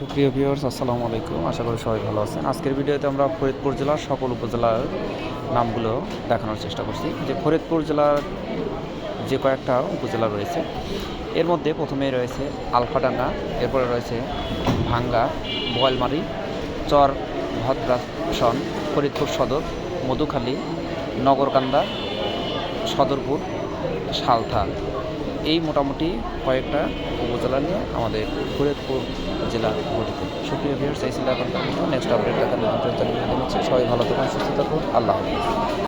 সুপ্রিয় ভিউয়ার্স, আসসালামু আলাইকুম। আশা করি সবাই ভালো আছেন। আজকের ভিডিওতে আমরা ফরিদপুর জেলার সকল উপজেলার নামগুলো দেখানোর চেষ্টা করছি। যে ফরিদপুর জেলার যে কয়েকটা উপজেলা রয়েছে, এর মধ্যে প্রথমেই রয়েছে আলফাডাঙ্গা, এরপরে রয়েছে ভাঙ্গা, বোয়ালমারি, চর ভদ্রাসন, ফরিদপুর সদর, মধুখালী, নগরকান্দা, সদরপুর, সালথা। এই মোটামুটি কয়েকটা উপজেলা নিয়ে আমাদের ফরিদপুর জেলা গঠিত। সুপ্রিয় ভিউয়ার্স এই ছিল এখন নেক্সট আপডেট দেখার হচ্ছে সবাই ভালো থাকুন, সুস্থ থাকুন। আল্লাহ হাফিজ।